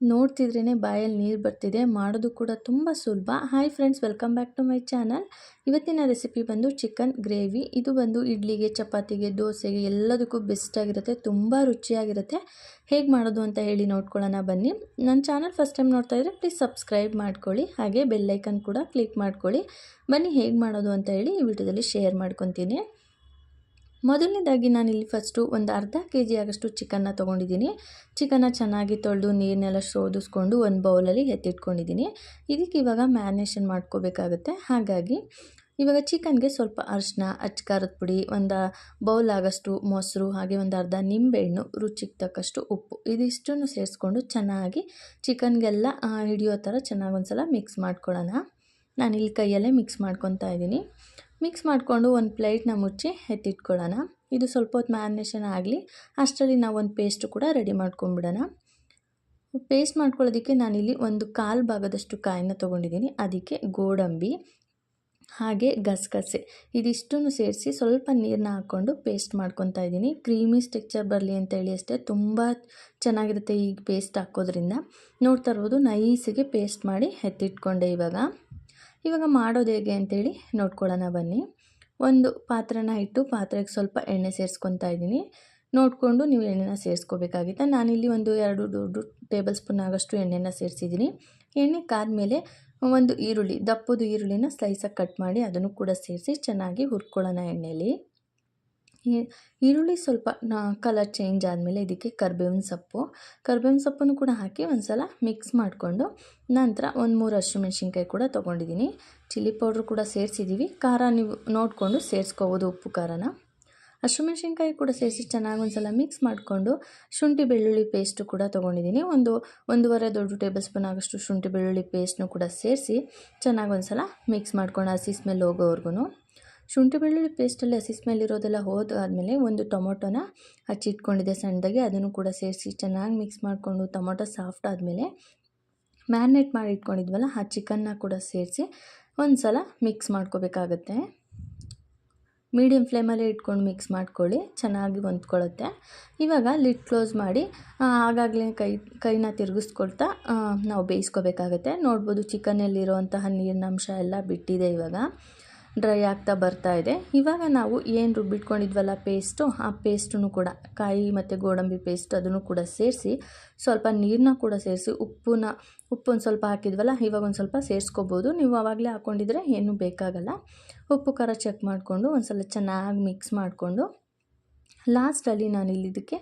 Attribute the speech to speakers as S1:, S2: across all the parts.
S1: ನೋಡ್ತಿದ್ರೇ ಬಾಯಲ್ಲಿ ನೀರು ಬರ್ತಿದೆ, ಮಾಡೋದು ಕೂಡ ತುಂಬ ಸುಲಭ. Hi friends welcome back to my channel ಇವತ್ತಿನ ರೆಸಿಪಿ ಬಂದು ಚಿಕನ್ ಗ್ರೇವಿ ಇದು ಬಂದು ಇಡ್ಲಿಗೆ, ಚಪಾತಿಗೆ, ದೋಸೆಗೆ ಎಲ್ಲದಕ್ಕೂ ಬೆಸ್ಟಾಗಿರುತ್ತೆ ತುಂಬ ರುಚಿಯಾಗಿರುತ್ತೆ. ಹೇಗೆ ಮಾಡೋದು ಅಂತ ಹೇಳಿ ನೋಡ್ಕೊಳ್ಳೋಣ, ಬನ್ನಿ. ನನ್ನ ಚಾನಲ್ ಫಸ್ಟ್ ಟೈಮ್ ನೋಡ್ತಾ ಇದ್ದರೆ ಪ್ಲೀಸ್ ಸಬ್ಸ್ಕ್ರೈಬ್ ಮಾಡ್ಕೊಳ್ಳಿ, ಹಾಗೆ ಬೆಲ್ಲೈಕನ್ ಕೂಡ ಕ್ಲಿಕ್ ಮಾಡ್ಕೊಳ್ಳಿ. ಬನ್ನಿ ಹೇಗೆ ಮಾಡೋದು ಅಂತ ಹೇಳಿ ಈ ವಿಡಿಯೋದಲ್ಲಿ ಶೇರ್ ಮಾಡ್ಕೊತೀನಿ. ಮೊದಲನೇದಾಗಿ ನಾನಿಲ್ಲಿ ಫಸ್ಟು ಒಂದು ಅರ್ಧ ಕೆ ಜಿ ಆಗಷ್ಟು ಚಿಕನ್ನ ತೊಗೊಂಡಿದ್ದೀನಿ. ಚಿಕನ್ನ ಚೆನ್ನಾಗಿ ತೊಳೆದು ನೀರನ್ನೆಲ್ಲ ಶೋಧಿಸ್ಕೊಂಡು ಒಂದು ಬೌಲಲ್ಲಿ ಎತ್ತಿಟ್ಕೊಂಡಿದ್ದೀನಿ. ಇದಕ್ಕೆ ಇವಾಗ ಮ್ಯಾರಿನೇಷನ್ ಮಾಡ್ಕೋಬೇಕಾಗುತ್ತೆ. ಹಾಗಾಗಿ ಇವಾಗ ಚಿಕನ್ಗೆ ಸ್ವಲ್ಪ ಅರಿಶಿನ ಅಚ್ಕಾರದ ಪುಡಿ, ಒಂದು ಬೌಲ್ ಆಗಷ್ಟು ಮೊಸರು, ಹಾಗೆ ಒಂದು ಅರ್ಧ ನಿಂಬೆಹಣ್ಣು, ರುಚಿಗೆ ತಕ್ಕಷ್ಟು ಉಪ್ಪು, ಇದಿಷ್ಟನ್ನು ಸೇರಿಸ್ಕೊಂಡು ಚೆನ್ನಾಗಿ ಚಿಕನ್ಗೆಲ್ಲ ಹಿಡಿಯೋ ಥರ ಚೆನ್ನಾಗಿ ಒಂದು ಸಲ ಮಿಕ್ಸ್ ಮಾಡ್ಕೊಳ್ಳೋಣ. ನಾನಿಲ್ಲಿ ಕೈಯಲ್ಲೇ ಮಿಕ್ಸ್ ಮಾಡ್ಕೊತಾ ಇದ್ದೀನಿ. ಮಿಕ್ಸ್ ಮಾಡಿಕೊಂಡು ಒಂದು ಪ್ಲೇಟ್ನ ಮುಚ್ಚಿ ಎತ್ತಿಟ್ಕೊಳ್ಳೋಣ. ಇದು ಸ್ವಲ್ಪ ಹೊತ್ತು ಮ್ಯಾರಿನೇಷನ್ ಆಗಲಿ, ಅಷ್ಟರಲ್ಲಿ ನಾವು ಒಂದು ಪೇಸ್ಟು ಕೂಡ ರೆಡಿ ಮಾಡ್ಕೊಂಡ್ಬಿಡೋಣ ಪೇಸ್ಟ್ ಮಾಡ್ಕೊಳ್ಳೋದಕ್ಕೆ ನಾನಿಲ್ಲಿ ಒಂದು ಕಾಲು ಭಾಗದಷ್ಟು ಕಾಯಿನ ತೊಗೊಂಡಿದ್ದೀನಿ. ಅದಕ್ಕೆ ಗೋಡಂಬಿ, ಹಾಗೆ ಗಸಗಸೆ, ಇದಿಷ್ಟನ್ನು ಸೇರಿಸಿ ಸ್ವಲ್ಪ ನೀರನ್ನ ಹಾಕ್ಕೊಂಡು ಪೇಸ್ಟ್ ಮಾಡ್ಕೊತಾ ಇದ್ದೀನಿ. ಕ್ರೀಮಿ ಸ್ಟ್ರಕ್ಚರ್ ಬರಲಿ ಅಂತ ಹೇಳಿ ಅಷ್ಟೇ, ತುಂಬ ಚೆನ್ನಾಗಿರುತ್ತೆ ಈಗ ಪೇಸ್ಟ್ ಹಾಕೋದ್ರಿಂದ. ನೋಡ್ತಾ ಇರ್ಬೋದು, ನೈಸಿಗೆ ಪೇಸ್ಟ್ ಮಾಡಿ ಎತ್ತಿಟ್ಕೊಂಡೆ ಇವಾಗ. ಇವಾಗ ಮಾಡೋದು ಹೇಗೆ ಅಂತೇಳಿ ನೋಡ್ಕೊಳ್ಳೋಣ ಬನ್ನಿ. ಒಂದು ಪಾತ್ರನ ಇಟ್ಟು ಪಾತ್ರೆಗೆ ಸ್ವಲ್ಪ ಎಣ್ಣೆ ಸೇರಿಸ್ಕೊತಾ ಇದ್ದೀನಿ. ನೋಡಿಕೊಂಡು ನೀವು ಎಣ್ಣೆನ ಸೇರಿಸ್ಕೋಬೇಕಾಗಿತ್ತು? ನಾನಿಲ್ಲಿ ಒಂದು ಎರಡು ದೊಡ್ಡ ಟೇಬಲ್ ಸ್ಪೂನ್ ಆಗೋಷ್ಟು ಎಣ್ಣೆನ ಸೇರಿಸಿದ್ದೀನಿ. ಎಣ್ಣೆ ಕಾದ್ಮೇಲೆ ಒಂದು ಈರುಳ್ಳಿ, ದಪ್ಪದು ಈರುಳ್ಳಿನ ಸ್ಲೈಸಾಗಿ ಕಟ್ ಮಾಡಿ ಅದನ್ನು ಕೂಡ ಸೇರಿಸಿ ಚೆನ್ನಾಗಿ ಹುರ್ಕೊಳ್ಳೋಣ ಎಣ್ಣೆಯಲ್ಲಿ ಈರುಳ್ಳಿ ಸ್ವಲ್ಪ ಕಲರ್ ಚೇಂಜ್ ಆದಮೇಲೆ ಇದಕ್ಕೆ ಕರ್ಬೇವಿನ ಸೊಪ್ಪು. ಕರ್ಬೇವಿನ ಸೊಪ್ಪನ್ನು ಕೂಡ ಹಾಕಿ ಒಂದು ಸಲ ಮಿಕ್ಸ್ ಮಾಡಿಕೊಂಡು ನಂತರ ಒಂದು ಮೂರು ಹಸಿಮೆಣ್ಸಿನ್ಕಾಯಿ ಕೂಡ ತೊಗೊಂಡಿದ್ದೀನಿ. ಚಿಲ್ಲಿ ಪೌಡ್ರ್ ಕೂಡ ಸೇರಿಸಿದ್ದೀವಿ ಖಾರ ನೀವು ನೋಡಿಕೊಂಡು ಸೇರಿಸ್ಕೋಬೋದು ಉಪ್ಪು, ಖಾರನ. ಹಸಿಮೆಣ್ಸಿನ್ಕಾಯಿ ಕೂಡ ಸೇರಿಸಿ ಚೆನ್ನಾಗಿ ಒಂದು ಸಲ ಮಿಕ್ಸ್ ಮಾಡಿಕೊಂಡು ಶುಂಠಿ, ಬೆಳ್ಳುಳ್ಳಿ ಪೇಸ್ಟು ಕೂಡ ತೊಗೊಂಡಿದ್ದೀನಿ. ಒಂದು ಒಂದೂವರೆ ದೊಡ್ಡ ಟೇಬಲ್ ಸ್ಪೂನ್ ಆಗೋಷ್ಟು ಶುಂಠಿ, ಬೆಳ್ಳುಳ್ಳಿ ಪೇಸ್ಟ್ನು ಕೂಡ ಸೇರಿಸಿ ಚೆನ್ನಾಗಿ ಒಂದು ಸಲ ಮಿಕ್ಸ್ ಮಾಡ್ಕೊಂಡು ಹಸಿ ಸ್ಮೆಲ್ ಹೋಗೋವರೆಗೂ ಶುಂಠಿ ಬೆಳ್ಳುಳ್ಳಿ ಪೇಸ್ಟಲ್ಲಿ ಹಸಿ ಸ್ಮೆಲ್ ಇರೋದೆಲ್ಲ ಹೋದಾದಮೇಲೆ ಒಂದು ಟೊಮೊಟೊನ ಹಚ್ಚಿಟ್ಕೊಂಡಿದ್ದೆ ಸಣ್ಣದಾಗಿ, ಅದನ್ನು ಕೂಡ ಸೇರಿಸಿ ಚೆನ್ನಾಗಿ ಮಿಕ್ಸ್ ಮಾಡಿಕೊಂಡು ಟೊಮೊಟೊ ಸಾಫ್ಟ್ ಆದಮೇಲೆ ಮ್ಯಾರಿನೇಟ್ ಮಾಡಿ ಇಟ್ಕೊಂಡಿದ್ವಲ್ಲ, ಆ ಚಿಕನ್ನ ಕೂಡ ಸೇರಿಸಿ ಒಂದು ಸಲ ಮಿಕ್ಸ್ ಮಾಡ್ಕೋಬೇಕಾಗತ್ತೆ ಮೀಡಿಯಮ್ ಫ್ಲೇಮಲ್ಲೇ ಇಟ್ಕೊಂಡು ಮಿಕ್ಸ್ ಮಾಡ್ಕೊಳ್ಳಿ, ಚೆನ್ನಾಗಿ ಹೊಂದ್ಕೊಳ್ಳುತ್ತೆ. ಇವಾಗ ಲಿಡ್ ಕ್ಲೋಸ್ ಮಾಡಿ ಆಗಾಗಲೇ ಕೈ, ಕೈನ ತಿರುಗಿಸ್ಕೊಳ್ತಾ ನಾವು ಬೇಯಿಸ್ಕೋಬೇಕಾಗತ್ತೆ. ನೋಡ್ಬೋದು ಚಿಕನ್ನಲ್ಲಿರುವಂತಹ ನೀರಿನ ಅಂಶ ಎಲ್ಲ ಬಿಟ್ಟಿದೆ ಇವಾಗ. ಡ್ರೈ ಆಗ್ತಾ ಬರ್ತಾ ಇದೆ. ಇವಾಗ ನಾವು ಏನು ರುಬ್ಬಿಟ್ಕೊಂಡಿದ್ವಲ್ಲ ಪೇಸ್ಟು, ಆ ಪೇಸ್ಟನ್ನು ಕೂಡ, ಕಾಯಿ ಮತ್ತು ಗೋಡಂಬಿ ಪೇಸ್ಟ್ ಅದನ್ನು ಕೂಡ ಸೇರಿಸಿ, ಸ್ವಲ್ಪ ನೀರನ್ನ ಕೂಡ ಸೇರಿಸಿ ಉಪ್ಪನ್ನ ಉಪ್ಪು ಒಂದು ಸ್ವಲ್ಪ ಹಾಕಿದ್ವಲ್ಲ, ಇವಾಗ ಒಂದು ಸ್ವಲ್ಪ ಸೇರಿಸ್ಕೋಬೋದು. ನೀವು ಆವಾಗಲೇ ಹಾಕ್ಕೊಂಡಿದ್ರೆ ಏನೂ ಬೇಕಾಗಲ್ಲ. ಉಪ್ಪು, ಖಾರ ಚೆಕ್ ಮಾಡಿಕೊಂಡು ಒಂದು ಸಲ ಚೆನ್ನಾಗಿ ಮಿಕ್ಸ್ ಮಾಡಿಕೊಂಡು ಲಾಸ್ಟಲ್ಲಿ ನಾನು ಇಲ್ಲಿ ಇದಕ್ಕೆ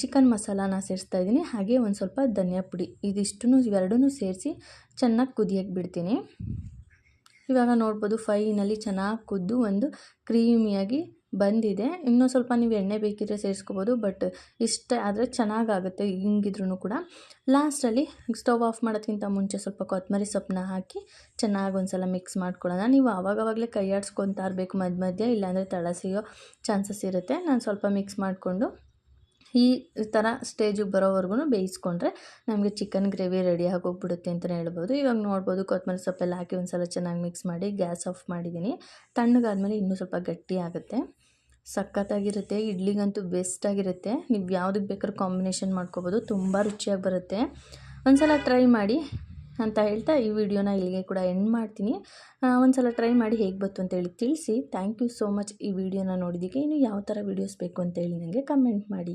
S1: ಚಿಕನ್ ಮಸಾಲಾನ ಸೇರಿಸ್ತಾ ಇದ್ದೀನಿ. ಹಾಗೆ ಒಂದು ಸ್ವಲ್ಪ ಧನಿಯಾ ಪುಡಿ, ಇದಿಷ್ಟನ್ನು ಇವೆರಡನ್ನೂ ಸೇರಿಸಿ ಚೆನ್ನಾಗಿ ಕುದಿಯಕ್ಕೆ ಬಿಡ್ತೀನಿ. ಇವಾಗ ನೋಡ್ಬೋದು ಫೈನಲ್ಲಿ ಚೆನ್ನಾಗಿ ಕುದ್ದು ಒಂದು ಕ್ರೀಮಿಯಾಗಿ ಬಂದಿದೆ. ಇನ್ನೂ ಸ್ವಲ್ಪ ನೀವು ಎಣ್ಣೆ ಬೇಕಿದ್ರೆ ಸೇರಿಸ್ಕೋಬೋದು, ಬಟ್ ಇಷ್ಟ ಆದರೆ ಚೆನ್ನಾಗಾಗುತ್ತೆ ಹಿಂಗಿದ್ರೂ ಕೂಡ. ಲಾಸ್ಟಲ್ಲಿ ಸ್ಟವ್ ಆಫ್ ಮಾಡೋದಕ್ಕಿಂತ ಮುಂಚೆ ಸ್ವಲ್ಪ ಕೊತ್ತಂಬರಿ ಸೊಪ್ಪನ್ನ ಹಾಕಿ ಚೆನ್ನಾಗಿ ಒಂದು ಸಲ ಮಿಕ್ಸ್ ಮಾಡ್ಕೊಳ್ಳೋಣ. ನೀವು ಆವಾಗವಾಗಲೇ ಕೈ ಆಡಿಸ್ಕೊತಾ ಇರಬೇಕು ಮಧ್ಯ ಮಧ್ಯ, ಇಲ್ಲಾಂದರೆ ತಳಸಿಯೋ ಚಾನ್ಸಸ್ ಇರುತ್ತೆ. ನಾನು ಸ್ವಲ್ಪ ಮಿಕ್ಸ್ ಮಾಡಿಕೊಂಡು ಈ ಥರ ಸ್ಟೇಜಿಗೆ ಬರೋವರೆಗೂ ಬೇಯಿಸ್ಕೊಂಡ್ರೆ ನಮಗೆ ಚಿಕನ್ ಗ್ರೇವಿ ರೆಡಿ ಆಗೋಗ್ಬಿಡುತ್ತೆ ಅಂತಲೇ ಹೇಳ್ಬೋದು. ಇವಾಗ ನೋಡ್ಬೋದು ಕೊತ್ತಂಬರಿ ಸೊಪ್ಪೆಲ್ಲ ಹಾಕಿ ಒಂದು ಸಲ ಚೆನ್ನಾಗಿ ಮಿಕ್ಸ್ ಮಾಡಿ ಗ್ಯಾಸ್ ಆಫ್ ಮಾಡಿದ್ದೀನಿ. ತಣ್ಣಗಾದ್ಮೇಲೆ ಇನ್ನೂ ಸ್ವಲ್ಪ ಗಟ್ಟಿ ಆಗುತ್ತೆ. ಸಖತ್ತಾಗಿರುತ್ತೆ. ಇಡ್ಲಿಗಂತೂ ಬೆಸ್ಟಾಗಿರುತ್ತೆ ನೀವು ಯಾವುದಕ್ಕೆ ಬೇಕಾದ್ರೂ ಕಾಂಬಿನೇಷನ್ ಮಾಡ್ಕೋಬೋದು. ತುಂಬ ರುಚಿಯಾಗಿ ಬರುತ್ತೆ. ಒಂದು ಸಲ ಟ್ರೈ ಮಾಡಿ ಅಂತ ಹೇಳ್ತಾ ಈ ವಿಡಿಯೋನ ಇಲ್ಲಿಗೆ ಕೂಡ ಎಂಡ್ ಮಾಡ್ತೀನಿ. ಒಂದು ಸಲ ಟ್ರೈ ಮಾಡಿ ಹೇಗೆ ಬಂತು ಅಂತೇಳಿ ತಿಳಿಸಿ. ಥ್ಯಾಂಕ್ ಯು ಸೋ ಮಚ್ ಈ ವಿಡಿಯೋನ ನೋಡಿದ್ದಕ್ಕೆ. ಇನ್ನು ಯಾವ ಥರ ವೀಡಿಯೋಸ್ ಬೇಕು ಅಂತೇಳಿ ನನಗೆ ಕಮೆಂಟ್ ಮಾಡಿ.